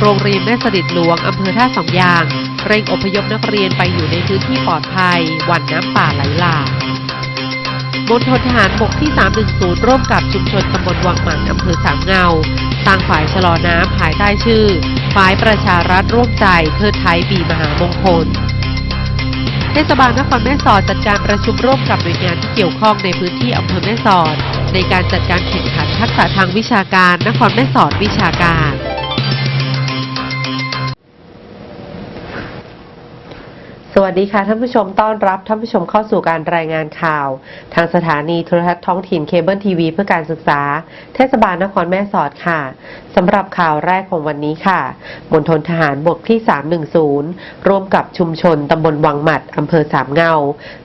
โรงเรียนแม่สดิดหลวงอำเภอท่าสองยาง เร่งอพยพนักเรียนไปอยู่ในพื้นที่ปลอดภัย หวันน้ำป่าไหลหลากมณฑลทหารบกที่ 310 ร่วมกับชุมชนตำบลวังหมันอำเภอสามเงาสร้างฝ่ายชะลอน้ำภายใต้ชื่อ ฝ่ายประชารัฐร่วมใจเทิดไทยปีมหามงคล เทศบาลนครแม่สอดจัดการประชุมร่วมกับหน่วยงานที่เกี่ยวข้องในพื้นที่อำเภอแม่สอด ในการจัดการแข่งขันทักษะทางวิชาการนครแม่สอดวิชาการ สวัสดีค่ะท่านผู้ชมต้อนรับท่านผู้ชมเข้าสู่การรายงานข่าว ทางสถานีโทรทัศน์ท้องถิ่นเคเบิลทีวีเพื่อการศึกษา เทศบาลนครแม่สอดค่ะสำหรับข่าวแรกของวันนี้ค่ะมณฑลทหารบกที่ 310 ร่วมกับชุมชนตำบลวังหมัดอำเภอสามเงา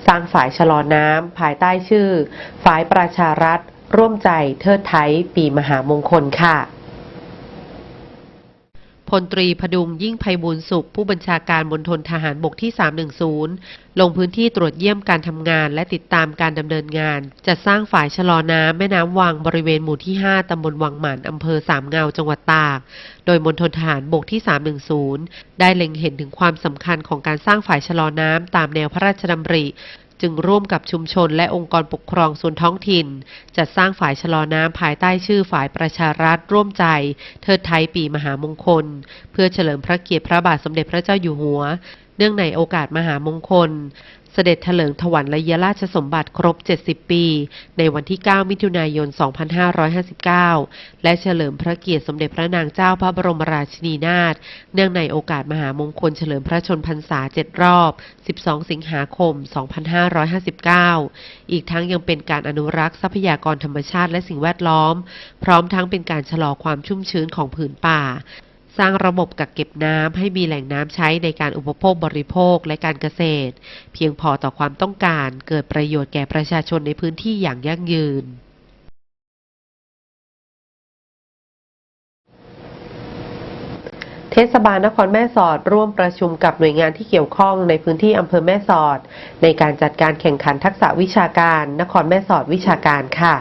สร้างฝ่ายชะลอน้ำภายใต้ชื่อ ฝ่ายประชารัฐ ร่วมใจเทิดไทยปีมหามงคลค่ะ ลตรีพดุงยิ่งไพบูลย์สุข ผู้บัญชาการมณฑลทหารบกที่ 310 ลงพื้นที่ตรวจเยี่ยมการทำงาน และติดตามการดำเนินงาน จัดสร้างฝ่ายชะลอน้ำแม่น้ำวังบริเวณหมู่ที่ 5 ตำบลวังหมันอำเภอสามเงาจังหวัดตาก โดยมณฑลทหารบกที่ 310 ได้เล็งเห็นถึงความสำคัญของการสร้างฝ่ายชะลอน้ำตามแนวพระราชดำริ จึงร่วมกับชุมชนและองค์กรปกครองส่วนท้องถิ่น จัดสร้างฝ่ายชะลอน้ำภายใต้ชื่อฝ่ายประชารัฐร่วมใจ เทิดไทยปีมหามงคล เพื่อเฉลิมพระเกียรติพระบาทสมเด็จพระเจ้าอยู่หัว เนื่องในโอกาสมหามงคล เสด็จเถลิงถวัลยราชสมบัติครบ 70 ปี ในวันที่ 9 มิถุนายน 2559 และเฉลิมพระเกียรติสมเด็จพระนางเจ้าพระบรมราชินีนาถ เนื่องในโอกาสมหามงคลเฉลิมพระชนพรรษา 7 รอบ 12 สิงหาคม 2559 อีกทั้งยังเป็นการอนุรักษ์ทรัพยากรธรรมชาติและสิ่งแวดล้อม พร้อมทั้งเป็นการชะลอความชุ่มชื้นของผืนป่า สร้างระบบกักเก็บน้ำให้มีแหล่งน้ำใช้ในการอุปโภคบริโภคและการเกษตร เพียงพอต่อความต้องการเกิดประโยชน์แก่ประชาชนในพื้นที่อย่างยั่งยืนเทศบาลนครแม่สอดร่วมประชุมกับหน่วยงานที่เกี่ยวข้องในพื้นที่อำเภอแม่สอด ในการจัดการแข่งขันทักษะวิชาการ นครแม่สอดวิชาการค่ะ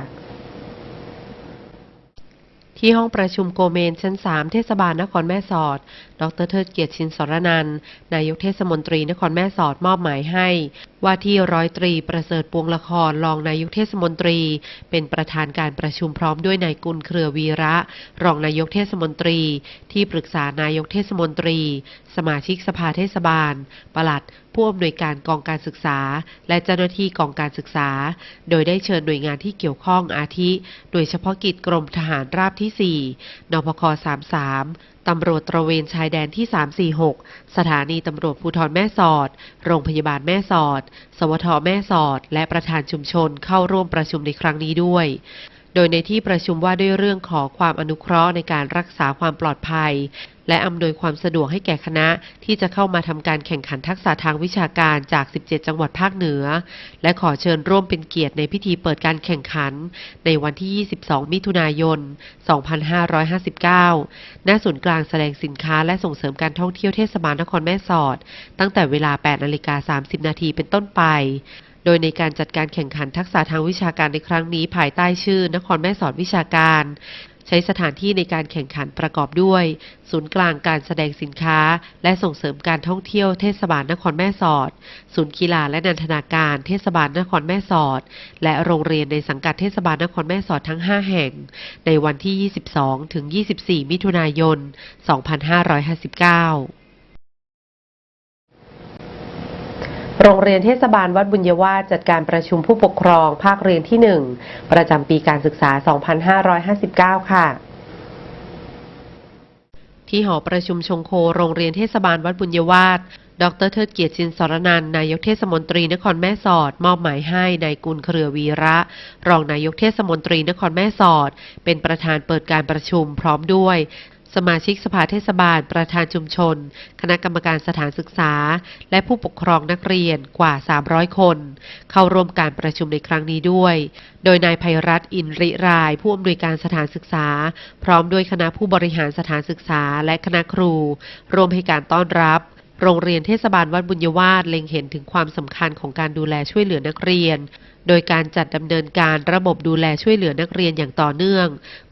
ที่ห้องประชุมโกเมนชั้น 3 เทศบาลนครแม่สอดดรเทิดเกียรติชินสรนัน นายกเทศมนตรีนครแม่สอดมอบหมายให้ ว่าที่ร้อยตรีประเสริฐปวงละครรองนายกเทศมนตรี เป็นประธานการประชุมพร้อมด้วยนายกุลเครือวีระ รองนายกเทศมนตรี ที่ปรึกษานายกเทศมนตรี สมาชิกสภาเทศบาล ปลัด ผู้อำนวยการกองการศึกษา และเจ้าหน้าที่กองการศึกษา โดยได้เชิญหน่วยงานที่เกี่ยวข้องอาทิ โดยเฉพาะกิจกรมทหารราบที่ 4 นพค 33 ตำรวจตระเวนชายแดนที่ 346 สถานีตำรวจภูธรแม่สอด โรงพยาบาลแม่สอด สวทแม่สอด และประธานชุมชนเข้าร่วมประชุมในครั้งนี้ด้วย โดยในที่ประชุมว่าด้วยเรื่องขอความอนุเคราะห์ในการรักษาความปลอดภัย และอำนวยความสะดวกให้แก่คณะที่จะเข้ามาทำการแข่งขันทักษะทางวิชาการจาก 17 จังหวัดภาคเหนือ และขอเชิญร่วมเป็นเกียรติในพิธีเปิดการแข่งขัน ในวันที่ 22 มิถุนายน 2559 ณ ศูนย์กลางแสดงสินค้าและส่งเสริมการท่องเที่ยวเทศบาลนครแม่สอด ตั้งแต่เวลา 8 นาฬิกา 30 นาทีเป็นต้นไป โดยในการจัดการแข่งขันทักษะทางวิชาการในครั้งนี้ภายใต้ชื่อ นครแม่สอดวิชาการ ใช้สถานที่ในการแข่งขันประกอบด้วย ศูนย์กลางการแสดงสินค้า และส่งเสริมการท่องเที่ยวเทศบาลนครแม่สอด ศูนย์กีฬาและนันทนาการเทศบาลนครแม่สอด และโรงเรียนในสังกัดเทศบาลนครแม่สอดทั้ง 5 แห่ง ในวันที่ 22 ถึง 24 มิถุนายน 2559 โรงเรียนเทศบาลวัดบุญยวาสจัดการประชุมผู้ปกครองภาคเรียนที่ 1 ประจำปีการศึกษา 2559 ค่ะ ที่หอประชุมชงโค โรงเรียนเทศบาลวัดบุญยวาสดรเทิดเกียรติชินสรนันนายกเทศมนตรีนครแม่สอด มอบหมายให้นายกุลเครือวีระ รองนายกเทศมนตรีนครแม่สอด เป็นประธานเปิดการประชุมพร้อมด้วย สมาชิกสภาเทศบาล ประธานชุมชน คณะกรรมการสถานศึกษา และผู้ปกครองนักเรียนกว่า 300 คน เข้าร่วมการประชุมในครั้งนี้ด้วย โดยนายภัยรัตน์อินริราย ผู้อำนวยการสถานศึกษา พร้อมด้วยคณะผู้บริหารสถานศึกษา และคณะครู ร่วมให้การต้อนรับโรงเรียนเทศบาลวัดบุญยวาสเล็งเห็นถึงความสำคัญของการดูแลช่วยเหลือนักเรียน โดยการจัดดำเนินการระบบดูแลช่วยเหลือนักเรียนอย่างต่อเนื่อง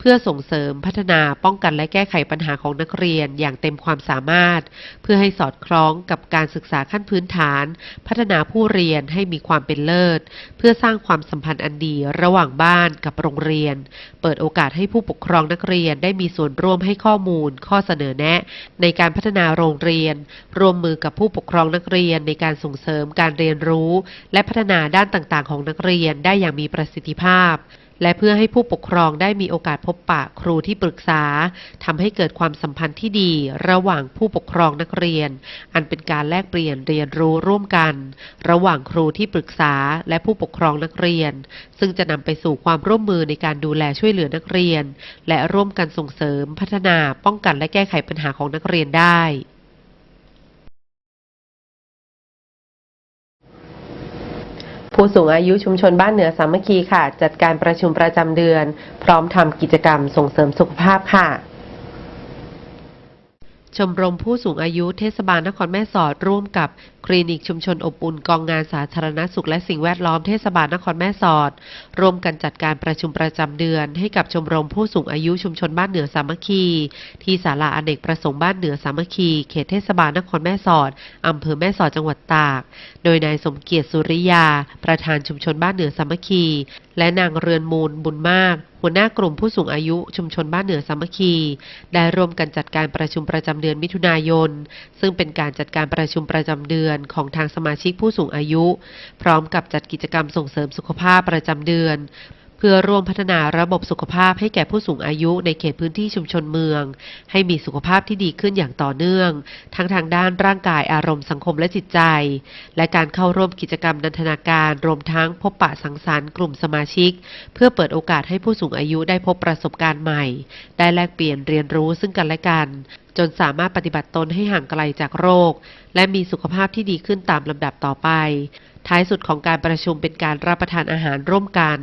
เพื่อส่งเสริมพัฒนาป้องกันและแก้ไขปัญหาของนักเรียนอย่างเต็มความสามารถ เพื่อให้สอดคล้องกับการศึกษาขั้นพื้นฐาน พัฒนาผู้เรียนให้มีความเป็นเลิศ เพื่อสร้างความสัมพันธ์อันดีระหว่างบ้านกับโรงเรียน เปิดโอกาสให้ผู้ปกครองนักเรียนได้มีส่วนร่วมให้ข้อมูล ข้อเสนอแนะ ในการพัฒนาโรงเรียน ร่วมมือกับผู้ปกครองนักเรียนในการส่งเสริมการเรียนรู้ และพัฒนาด้านต่างๆ ของนักเรียนได้อย่างมีประสิทธิภาพ และเพื่อให้ผู้ปกครองได้มีโอกาสพบปะครูที่ปรึกษาทำให้เกิดความสัมพันธ์ที่ดีระหว่างผู้ปกครองนักเรียน อันเป็นการแลกเปลี่ยนเรียนรู้ร่วมกัน ระหว่างครูที่ปรึกษาและผู้ปกครองนักเรียน ซึ่งจะนำไปสู่ความร่วมมือในการดูแลช่วยเหลือนักเรียน และร่วมกันส่งเสริม พัฒนาป้องกันและแก้ไขปัญหาของนักเรียนได้ ผู้สูงอายุชุมชนบ้านเหนือสามัคคีค่ะ จัดการประชุมประจำเดือน พร้อมทำกิจกรรมส่งเสริมสุขภาพค่ะ ชมรมผู้สูงอายุเทศบาลนครแม่สอดร่วมกับคลินิกชุมชนอบอุ่นกองงานสาธารณสุขและสิ่งแวดล้อมเทศบาลนครแม่สอด ร่วมกันจัดการประชุมประจำเดือน ให้กับชมรมผู้สูงอายุชุมชนบ้านเหนือสามัคคี ที่ศาลาอเนกประสงค์บ้านเหนือสามัคคี เขตเทศบาลนครแม่สอดอำเภอแม่สอดจังหวัดตาก โดยนายสมเกียรติสุริยา ประธานชุมชนบ้านเหนือสามัคคีและนางเรือนมูลบุญมาก หัวหน้ากลุ่มผู้สูงอายุชุมชนบ้านเหนือสามัคคี ได้ร่วมกันจัดการประชุมประจำเดือนมิถุนายน ซึ่งเป็นการจัดการประชุมประจำเดือนของทางสมาชิกผู้สูงอายุ พร้อมกับจัดกิจกรรมส่งเสริมสุขภาพประจำเดือน พื่อร่วมพัฒนาระบบสุขภาพให้แก่ผู้สูงอายุในเขตพื้นที่ชุมชนเมือง ให้มีสุขภาพที่ดีขึ้นอย่างต่อเนื่อง ทั้งทางด้านร่างกายอารมณ์สังคมและจิตใจ และการเข้าร่วมกิจกรรมนันทนาการ รวมทั้งพบปะสังสรรค์กลุ่มสมาชิก เพื่อเปิดโอกาสให้ผู้สูงอายุได้พบประสบการณ์ใหม่ ได้แลกเปลี่ยนเรียนรู้ซึ่งกันและกัน จนสามารถปฏิบัติตนให้ห่างไกลจากโรค และมีสุขภาพที่ดีขึ้นตามลำดับต่อไป ท้ายสุดของการประชุมเป็นการรับประทานอาหารร่วมกัน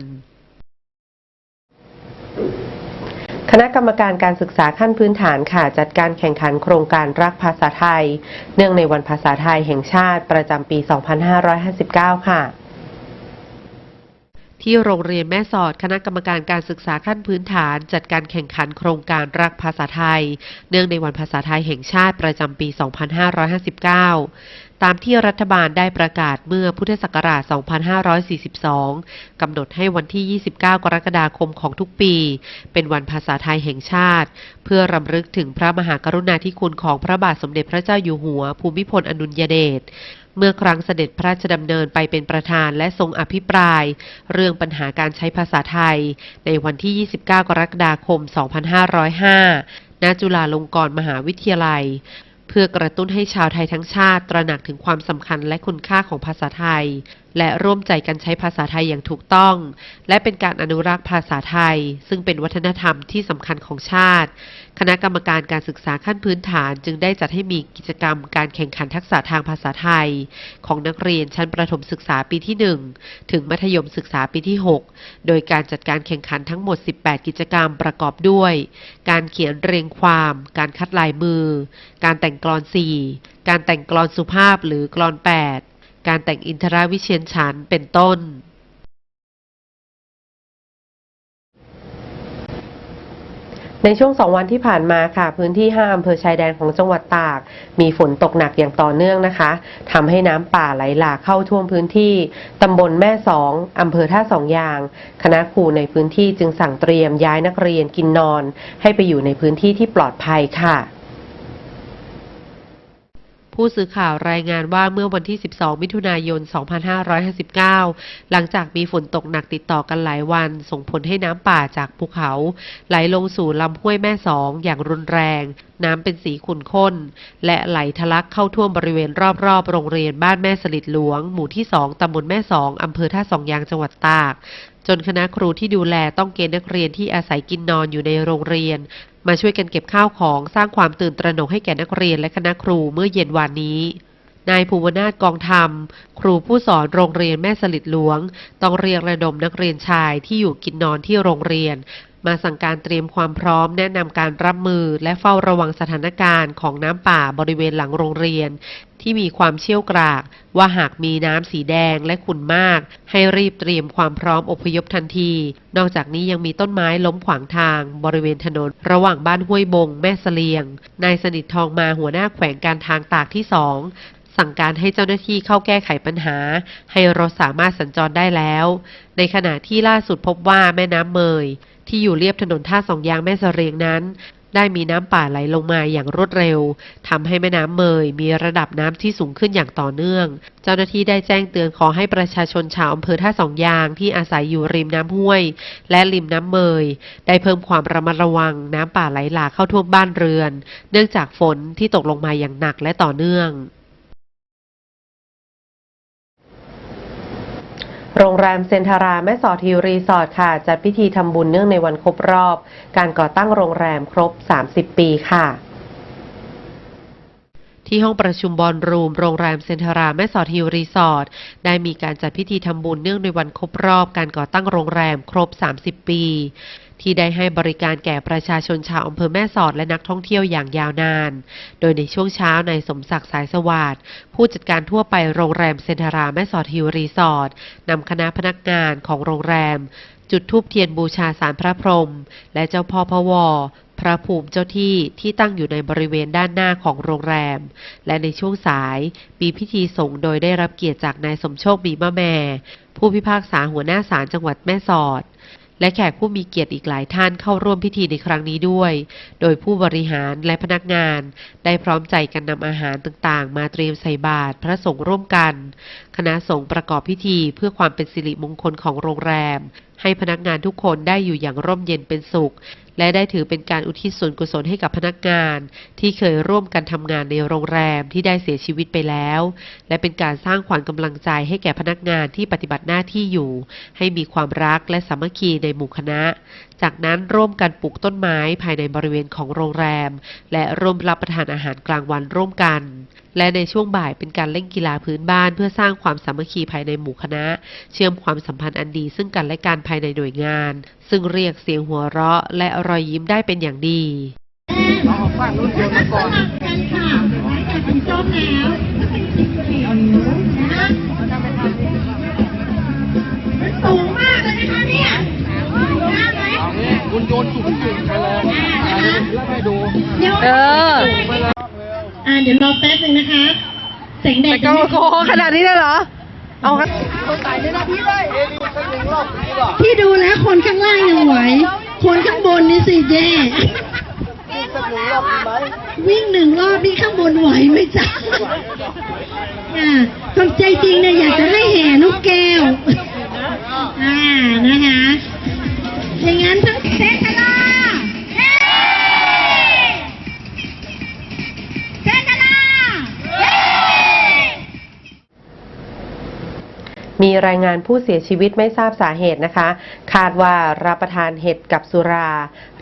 คณะกรรมการการศึกษาขั้นพื้นฐานค่ะจัดการแข่งขันโครงการรักภาษาไทย เนื่องในวันภาษาไทยแห่งชาติประจำปี 2559 ค่ะที่โรงเรียนแม่สอดคณะกรรมการการศึกษาขั้นพื้นฐาน จัดการแข่งขันโครงการรักภาษาไทย เนื่องในวันภาษาไทยแห่งชาติประจำปี 2559 ตามที่รัฐบาลได้ประกาศเมื่อพุทธศักราช 2542 กำหนดให้วันที่ 29 กรกฎาคมของทุกปี เป็นวันภาษาไทยแห่งชาติ เพื่อรำลึกถึงพระมหากรุณาธิคุณของพระบาทสมเด็จพระเจ้าอยู่หัว ภูมิพลอดุลยเดชเมื่อครั้งเสด็จพระราชดำเนินไปเป็นประธานและทรงอภิปราย เรื่องปัญหาการใช้ภาษาไทย ในวันที่ 29 กรกฎาคม 2505 ณ จุฬาลงกรณ์มหาวิทยาลัย เพื่อกระตุ้นให้ชาวไทยทั้งชาติตระหนักถึงความสำคัญและคุณค่าของภาษาไทยและร่วมใจกันใช้ภาษาไทยอย่างถูกต้อง และเป็นการอนุรักษ์ภาษาไทย ซึ่งเป็นวัฒนธรรมที่สำคัญของชาติ คณะกรรมการการศึกษาขั้นพื้นฐานจึงได้จัดให้มีกิจกรรมการแข่งขันทักษะทางภาษาไทย ของนักเรียนชั้นประถมศึกษาปีที่ 1 ถึงมัธยมศึกษาปีที่ 6 โดยการจัดการแข่งขันทั้งหมด 18 กิจกรรมประกอบด้วย การเขียนเรียงความ การคัดลายมือ การแต่งกลอน 4 การแต่งกลอนสุภาพหรือกลอน 8 การแต่งอินทราวิเชียนฉันเป็นต้น ในช่วงสองวันที่ผ่านมาค่ะ พื้นที่ 5 อำเภอชายแดนของจังหวัดตาก มีฝนตกหนักอย่างต่อเนื่องนะคะทำให้น้ำป่าไหลหลากเข้าท่วมพื้นที่ตำบลแม่สองอำเภอท่าสองยาง คณะครูในพื้นที่จึงสั่งเตรียมย้ายนักเรียนกินนอน ให้ไปอยู่ในพื้นที่ที่ปลอดภัยค่ะ ผู้สื่อข่าวรายงานว่าเมื่อวันที่ 12 มิถุนายน 2559 หลังจากมีฝนตกหนักติดต่อกันหลายวัน ส่งผลให้น้ำป่าจากภูเขา ไหลลงสู่ลำห้วยแม่สองอย่างรุนแรง น้ำเป็นสีขุ่นข้น และไหลทะลักเข้าท่วมบริเวณรอบๆ โรงเรียนบ้านแม่สลิดหลวง หมู่ที่ 2 ตำบลแม่สองอำเภอท่าสองยางจังหวัดตากจนคณะครูที่ดูแลต้องเกณฑ์นักเรียนที่อาศัยกินนอนอยู่ในโรงเรียน มาช่วยกันเก็บข้าวของสร้างความตื่นตระหนกให้แก่นักเรียนและคณะครูเมื่อเย็นวานนี้ นายภูวนาถกองธรรม ครูผู้สอนโรงเรียนแม่สลิดหลวง ต้องเรียกระดมนักเรียนชายที่อยู่กินนอนที่โรงเรียน มาสั่งการเตรียมความพร้อมแนะนำการรับมือและเฝ้าระวังสถานการณ์ของน้ำป่าบริเวณหลังโรงเรียน ที่มีความเชี่ยวกราก ว่าหากมีน้ำสีแดงและขุ่นมาก ให้รีบเตรียมความพร้อมอพยพทันที นอกจากนี้ยังมีต้นไม้ล้มขวางทาง บริเวณถนน ระหว่างบ้านห้วยบง แม่เสลียง นายสนิททองมาหัวหน้าแขวงการทางตากที่สอง สั่งการให้เจ้าหน้าที่เข้าแก้ไขปัญหา ให้รถสามารถสัญจรได้แล้ว ในขณะที่ล่าสุดพบว่าแม่น้ำเมย ที่อยู่เรียบถนนท่าสองยางแม่เสรียงนั้น ได้มีน้ำป่าไหลลงมาอย่างรวดเร็วทำให้แม่น้ำเมยมีระดับน้ำที่สูงขึ้นอย่างต่อเนื่อง เจ้าหน้าที่ได้แจ้งเตือนขอให้ประชาชนชาวอำเภอท่าสองยางที่อาศัยอยู่ริมน้ำห้วย และริมน้ำเมย ได้เพิ่มความระมัดระวังน้ำป่าไหลหลากเข้าท่วมบ้านเรือน เนื่องจากฝนที่ตกลงมาอย่างหนักและต่อเนื่อง โรงแรมเซนทาราแม่สอดฮิวรีสอร์ทค่ะ จัดพิธีทำบุญเนื่องในวันครบรอบ การก่อตั้งโรงแรมครบ 30 ปีค่ะที่ห้องประชุมบอลรูม โรงแรมเซนทาราแม่สอดฮิลรีสอร์ทได้มีการจัดพิธีทำบุญเนื่องในวันครบรอบการก่อตั้งโรงแรมครบ 30 ปี ที่ได้ให้บริการแก่ประชาชนชาวอำเภอแม่สอดและนักท่องเที่ยวอย่างยาวนาน โดยในช่วงเช้านายสมศักดิ์สายสวัสดิ์ผู้จัดการทั่วไปโรงแรมเซนทาราแม่สอดฮิลรีสอร์ทนำคณะพนักงานของโรงแรม จุดธูปเทียนบูชาสารพระพรหมและเจ้าพ่อพระวอพระภูมิเจ้าที่ที่ตั้งอยู่ในบริเวณด้านหน้าของโรงแรม และในช่วงสายมีพิธีสงฆ์โดยได้รับเกียรติจากนายสมโชคบีมะแม่ ผู้พิพากษาหัวหน้าศาลจังหวัดแม่สอด และแขกผู้มีเกียรติอีกหลายท่านเข้าร่วมพิธีในครั้งนี้ด้วย โดยผู้บริหารและพนักงาน ได้พร้อมใจกันนำอาหารต่างๆ มาเตรียมใส่บาตรพระสงฆ์ร่วมกัน คณะสงฆ์ประกอบพิธีเพื่อความเป็นสิริมงคลของโรงแรม ให้พนักงานทุกคนได้อยู่อย่างร่มเย็นเป็นสุข และได้ถือเป็นการอุทิศส่วนกุศลให้กับพนักงาน ที่เคยร่วมกันทำงานในโรงแรมที่ได้เสียชีวิตไปแล้ว และเป็นการสร้างขวัญกำลังใจให้แก่พนักงานที่ปฏิบัติหน้าที่อยู่ ให้มีความรักและสามัคคีในหมู่คณะ จากนั้นร่วมกันปลูกต้นไม้ภายในบริเวณของโรงแรม และร่วมรับประทานอาหารกลางวันร่วมกัน และในช่วงบ่ายเป็นการเล่นกีฬาพื้นบ้านเพื่อสร้างความสามัคคีภายในหมู่คณะ เชื่อมความสัมพันธ์อันดี ซึ่งกันและกันภายในหน่วยงาน ซึ่งเรียกเสียงหัวเราะ และรอยยิ้มได้เป็นอย่างดีเราเอาฟาดรุ่นเดียวมาก่อนกันค่ะจากคุณส้มแล้วมันสูงมากเลยนะคะเนี่ย คุณโยนจุ่มจุ่มไปเลยแล้วให้ดูเอออ่าเดี๋ยวรอแป๊บนึงนะคะแสงแดดก็โคขนาดนี้เลยเหรอ เอาครับที่ดูแล้วคนข้างล่างยังไหว คนข้างบนนี่สิแย่วิ่งหนึ่งรอบนี่ข้างบนไหวไหมจ๊ะอ่าความใจจริงเนี่ยอยากจะให้แห่นกแก้ว อ่านะคะ อย่างนั้นทั้งเซนทลาเฮ้เซนทลามีรายงานผู้เสียชีวิตไม่ทราบสาเหตุนะคะ คาดว่ารับประทานเห็ดกับสุรา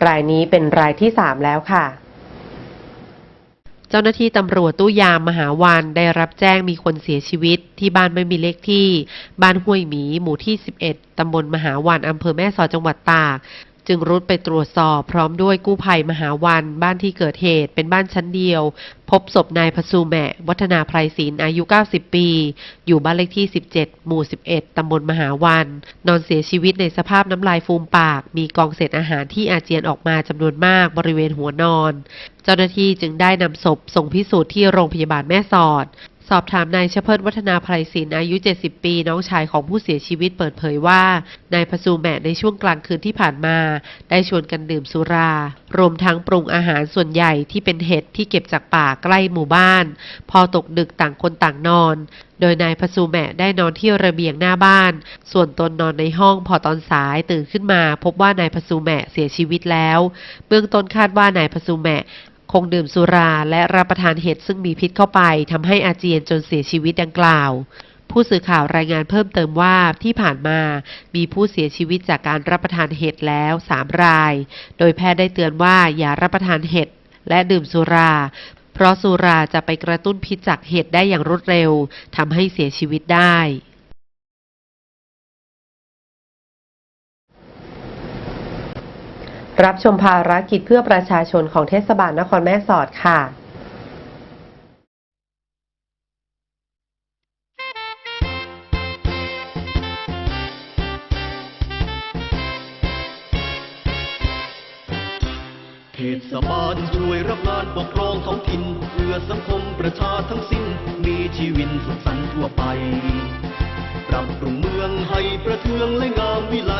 รายนี้เป็นรายที่ 3 แล้วค่ะ เจ้าหน้าที่ตำรวจตู้ยามมหาวันได้รับแจ้งมีคนเสียชีวิตที่บ้านไม่มีเลขที่ บ้านห้วยหมี หมู่ที่ 11 ตำบลมหาวันอำเภอแม่สอดจังหวัดตาก จึงรุดไปตรวจสอบพร้อมด้วยกู้ภัยมหาวันบ้านที่เกิดเหตุเป็นบ้านชั้นเดียว พบศพนายพสูแมะวัฒนาไพรศิลอายุ 90 ปี อยู่บ้านเลขที่ 17 หมู่ 11 ตำบลมหาวัน นอนเสียชีวิตในสภาพน้ำลายฟูมปาก มีกองเศษอาหารที่อาเจียนออกมาจำนวนมากบริเวณหัวนอน เจ้าหน้าที่จึงได้นำศพส่งพิสูจน์ที่โรงพยาบาลแม่สอด สอบถามนายเฉเพิดวัฒนาไพรศิลป์อายุ 70 ปี น้องชายของผู้เสียชีวิตเปิดเผยว่านายพสูแมะในช่วงกลางคืนที่ผ่านมา ได้ชวนกันดื่มสุรา รวมทั้งปรุงอาหารส่วนใหญ่ที่เป็นเห็ดที่เก็บจากป่าใกล้หมู่บ้าน พอตกดึกต่างคนต่างนอน โดยนายพสูแมะได้นอนที่ระเบียงหน้าบ้าน ส่วนตนนอนในห้องพอตอนสายตื่นขึ้นมา พบว่านายพสูแมะเสียชีวิตแล้ว เบื้องต้นคาดว่านายพสูแมะ คงดื่มสุราและรับประทานเห็ดซึ่งมีพิษเข้าไปทำให้อาเจียนจนเสียชีวิตดังกล่าว ผู้สื่อข่าวรายงานเพิ่มเติมว่าที่ผ่านมามีผู้เสียชีวิตจากการรับประทานเห็ดแล้ว3ราย โดยแพทย์ได้เตือนว่าอย่ารับประทานเห็ดและดื่มสุรา เพราะสุราจะไปกระตุ้นพิษจากเห็ดได้อย่างรวดเร็วทำให้เสียชีวิตได้ น รับชมภารกิจเพื่อประชาชนของเทศบาลนครแม่สอดค่ะเทศบาลช่วยรับงานปกครองท้องถิ่นเพื่อสังคมประชาทั้งสิ้น มีชีวิตสุขสันต์ทั่วไป ปรับปรุงเมืองให้ประเทืองและงามวิไล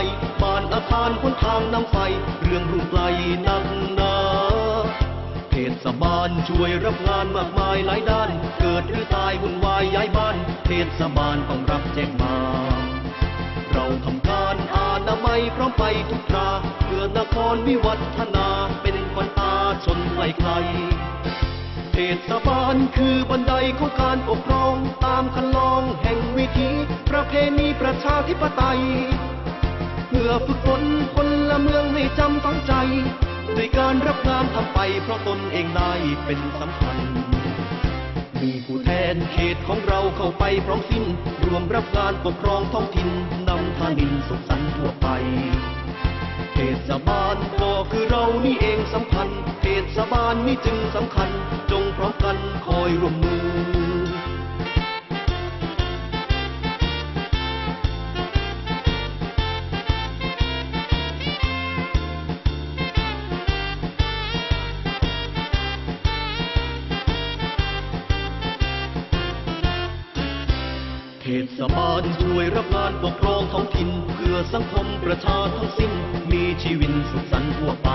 บ้านคนทางน้ำไฟ เรื่องรุ่งไกลนักหนาเทศบาลช่วยรับงานมากมายหลายด้าน เกิดหรือตายวุ่นวายย้ายบ้าน เทศบาลต้องรับแจ้งมา เราทำการอาณาไมยพร้อมไปทุกคราเพื่อนครวิวัฒนาเป็นขวัญตาชนไกลไกลเทศบาลคือบันไดของการปกครองตามคันลองแห่งวิถีประเพณีประชาธิปไตย เพื่อฝึกฝนคนละเมืองให้จำฝังใจด้วยการรับงานทำไป เพราะตนเองได้เป็นสำคัญ มีผู้แทนเขตของเราเข้าไปพร้อมสิ้น รวมรับงานปกครองท้องถิ่นนำทานินสุขสันต์ทั่วไปเทศบาลก็คือเรานี่เองสำคัญเทศบาลนี่จึงสำคัญ จงพร้อมกันคอยร่วมมือ เทศบาลช่วยรับงานปกครองท้องถิ่นเพื่อสังคมประชาทั้งสิ้น มีชีวิตสุขสันต์ทั่วไป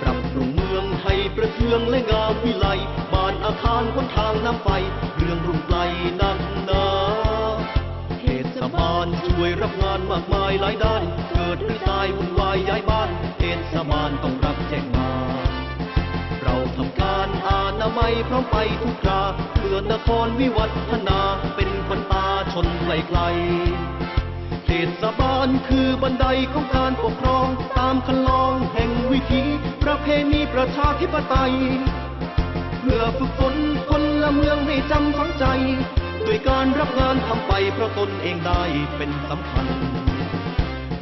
ปรับปรุงเมืองให้ประเทืองและงามวิไลบ้านอาคารคนทางน้ำไฟ เรื่องรุ่งไกลนักหนาเทศบาลช่วยรับงานมากมายหลายด้าน เกิดหรือตายวุ่นวายย้ายบ้านเทศบาลต้องรับแจ้งมา เราทำการอาณาไมยพร้อมไปทุกคราเพื่อนครวิวัฒนาเป็นขวัญตา นไกลไกลเทศบาลคือบันไดของการปกครอง ตามคันลองแห่งวิถีประเพณีประชาธิปไตย เพื่อฝึกฝนคนละเมืองให้จำฝังใจด้วยการรับงานทำไปเพราะตนเองได้เป็นสำคัญ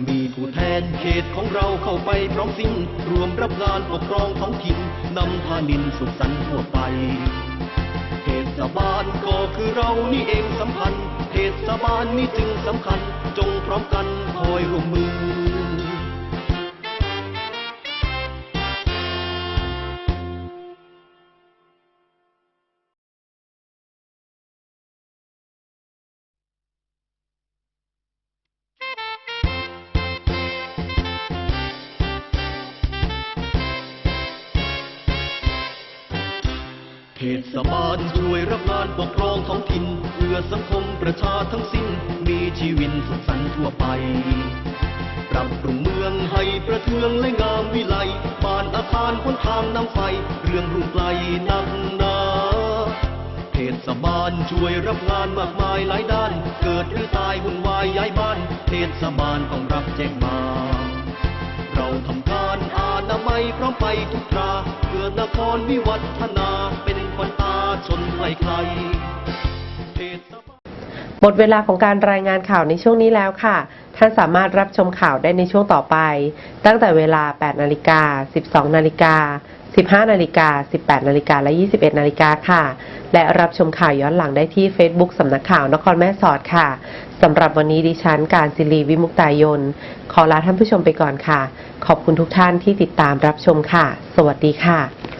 มีผู้แทนเขตของเราเข้าไปพร้อมสิ้น รวมรับงานปกครองท้องถิ่นนำพานินสุขสันต์ทั่วไป เทศบาลก็คือเรานี่เองสัมพันธ์ เทศบาลนี่จึงสำคัญ จงพร้อมกันคอยร่วมมือ เทศบาลช่วยรับงานปกครองท้องถิ่นเพื่อสังคมประชาทั้งสิ้น มีชีวิตสุขสันต์ทั่วไป ปรับปรุงเมืองให้ประเทืองและงามวิไลบ้านอาคารคนทางน้ำไฟ เรื่องรุ่งไกลนักนาเทศบาลช่วยรับงานมากมายหลายด้าน เกิดหรือตายวุ่นวายย้ายบ้าน เทศบาลต้องรับแจ้งมา เราทำการอาณา ไมยพร้อมไปทุกราเพื่อนครวิวัฒนาเป็นขวัญตาชนไกลไกลหมดเวลาของการรายงานข่าวในช่วงนี้แล้วค่ะ ท่านสามารถรับชมข่าวได้ในช่วงต่อไป ตั้งแต่เวลา 8 นาฬิกา 12 นาฬิกา15นาฬิกา18นาฬิกาและ 21นาฬิกาค่ะ และรับชมข่าวย้อนหลังได้ที่ Facebook สำนักข่าวนครแม่สอดค่ะ สำหรับวันนี้ดิฉันการศิรีวิมุกตายน ขอลาท่านผู้ชมไปก่อนค่ะ ขอบคุณทุกท่านที่ติดตามรับชมค่ะ สวัสดีค่ะ